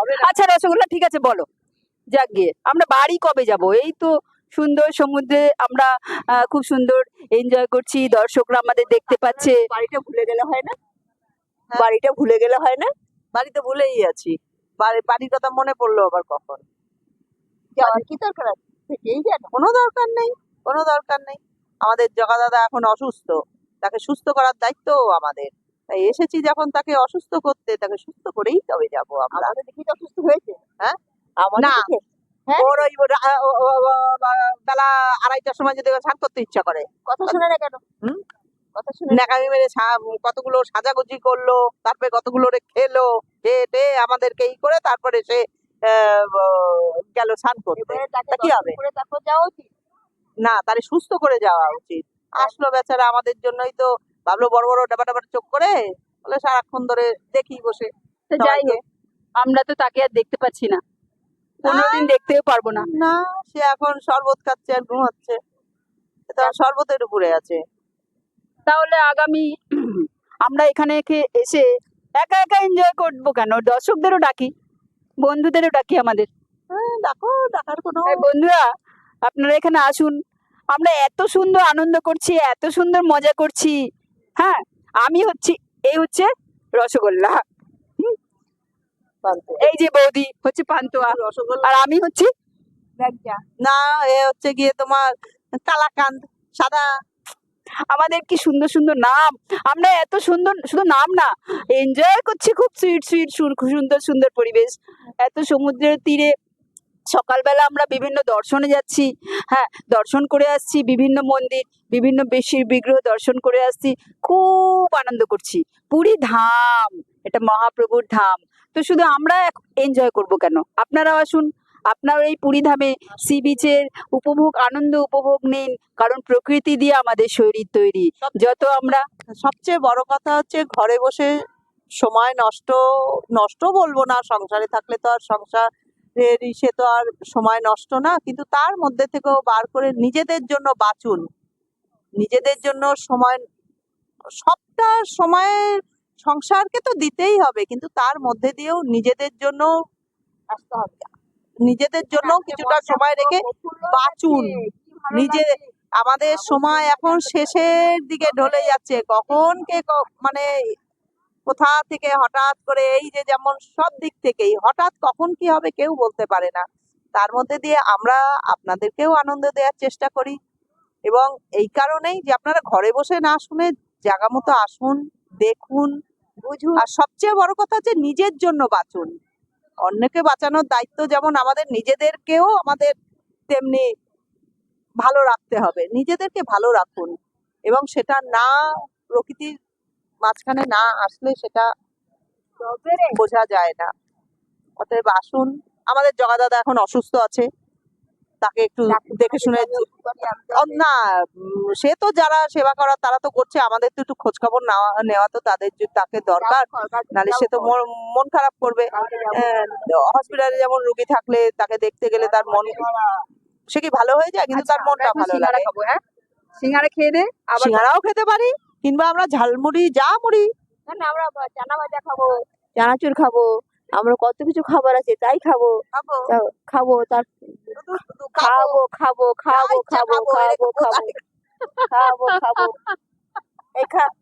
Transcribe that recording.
আচ্ছা রসগোল্লা ঠিক আছে বলো। যাক গিয়ে আমরা বাড়ি কবে যাব? এই তো সুন্দর সমুদ্রে আমরা খুব সুন্দর এনজয় করছি। দর্শকরা আমাদের দেখতে পাচ্ছে। বাড়িটা ভুলে গেলে হয় না? বাড়িটা ভুলে গেলে হয় না? বাড়িতে ভুলেই আছি। বাড়ি- বাড়ির কথা মনে পড়ল আবার কখন? যাওয়ার কি দরকার আছে? থেকেই যেন কোনো দরকার নেই কোনো দরকার নেই। আমাদের জগা দাদা এখন অসুস্থ। তাকে সুস্থ করার দায়িত্ব আমাদের। তাই এসেছি যখন তাকে অসুস্থ করতে তাকে সুস্থ করেই তবে যাব আমরা দেখি অসুস্থ হয়েছে হ্যাঁ? না। হ্যাঁ? ওর ওই বেলা আড়াইটার সময় যদি স্নান করতে ইচ্ছা করে কথা শুনে না কেন হুম? কথা শুনে না। নাকামি মেরে কতগুলো সাজাগুজি করল তারপরে কতগুলো রে খেলো খেয়ে আমাদেরকে ই করে তারপরে সে আহ, গেল স্নান করতে কি হবে? না তাহলে সুস্থ করে যাওয়া উচিত আসলো বেচারা আমাদের জন্যই তো ভাবলো বড় বড় ডাবা ডাবার চোখ করে বলে সারাক্ষণ ধরে দেখি বসে তো যাই। হোক আমরা তো তাকে আর দেখতে পাচ্ছি না। পনেরো দিন দেখতেও পারব না। না সে এখন শরবত খাচ্ছে আর ঘুমাচ্ছে। সে তো শরবতের উপরে আছে। তাহলে আগামী আমরা এখানে এসে একা একা এনজয় করব কেন? দর্শকদেরও ডাকি বন্ধুদেরও ডাকি আমাদের। হ্যাঁ, ডাকো ডাকার কোনো বন্ধুরা আপনারা এখানে আসুন। আমরা এত সুন্দর আনন্দ করছি এত সুন্দর মজা করছি। হ্যাঁ আমি হচ্ছি এই হচ্ছে রসগোল্লা। এই যে বৌদি হচ্ছে পান্তুয়া। রসগোল্লা। আর আমি হচ্ছি না এ হচ্ছে গিয়ে তোমার কালাকান্দ সাদা। আমাদের কি সুন্দর সুন্দর নাম? আমরা এত সুন্দর শুধু নাম না এনজয় করছি খুব সুইট সুইট সুন্দর সুন্দর পরিবেশ। এত সমুদ্রের তীরে সকালবেলা আমরা বিভিন্ন দর্শনে যাচ্ছি। হ্যাঁ দর্শন করে আসছি বিভিন্ন মন্দির। বিভিন্ন বেশির বিগ্রহ দর্শন করে আসছি। খুব আনন্দ করছি। পুরী ধাম, এটা মহাপ্রভুর ধাম। তো শুধু আমরা এনজয় করব কেন? আপনারাও আসুন। আপনারা এই পুরী ধামে সি বিচের উপভোগ, আনন্দ উপভোগ নিন। কারণ প্রকৃতি দিয়ে আমাদের শরীর তৈরি। যত আমরা সবচেয়ে বড় কথা হচ্ছে ঘরে বসে সময় নষ্ট নষ্ট বলব না। সংসারে থাকলে তো আর সংসারের সে তো আর সময় নষ্ট না। কিন্তু তার মধ্যে থেকেও বার করে নিজেদের জন্য বাঁচুন। নিজেদের জন্য সময় সবটা সময়ের সংসারকে তো দিতেই হবে কিন্তু তার মধ্যে দিয়েও নিজেদের জন্য আসতে হবে। নিজেদের জন্য কিছুটা সময় রেখে বাঁচুন। নিজে আমাদের সময় এখন শেষের দিকে ঢলে যাচ্ছে। কখন কে মানে কোথা থেকে হঠাৎ করে এই যে যেমন সব দিক থেকেই হঠাৎ কখন কি হবে কেউ বলতে পারে না। তার মধ্যে দিয়ে আমরা আপনাদেরকেও আনন্দ দেওয়ার চেষ্টা করি। এবং এই কারণেই যে আপনারা ঘরে বসে না শুনে জায়গা মতো আসুন দেখুন বুঝুন। আর সবচেয়ে বড় কথা হচ্ছে নিজের জন্য বাঁচুন। অন্যকে বাঁচানোর দায়িত্ব যেমন আমাদের নিজেদেরকেও আমাদের তেমনি ভালো রাখতে হবে। নিজেদেরকে ভালো রাখুন এবং সেটা না প্রকৃতির মাঝখানে না আসলে সেটা বোঝা যায় না। অতএব আসুন। আমাদের জগা দাদা এখন অসুস্থ আছে। তাকে একটু দেখে শুনে। না সে তো যারা সেবা করার তারা তো করছে আমাদের তো একটু খোঁজ খবর নেওয়া তো তাদের তাকে দরকার। নাহলে সে তো মন- খারাপ করবে। হসপিটালে যেমন রুগী থাকলে তাকে দেখতে গেলে তার মন সে কি ভালো হয়ে যায়? কিন্তু আচ্ছা, তার মনটা ভালো লাগে। হ্যাঁ? সিঙ্গারা খেয়ে দে সিঙ্গারাও খেতে পারি কিংবা আমরা ঝালমুড়ি যা মুড়ি। না, আমরা চানা ভাজা খাব। চানাচুর খাব। আমরা কত কিছু খাবার আছে তাই খাব। খাব তার খাব খাব খাব খাব খাব খাব, খাব খাব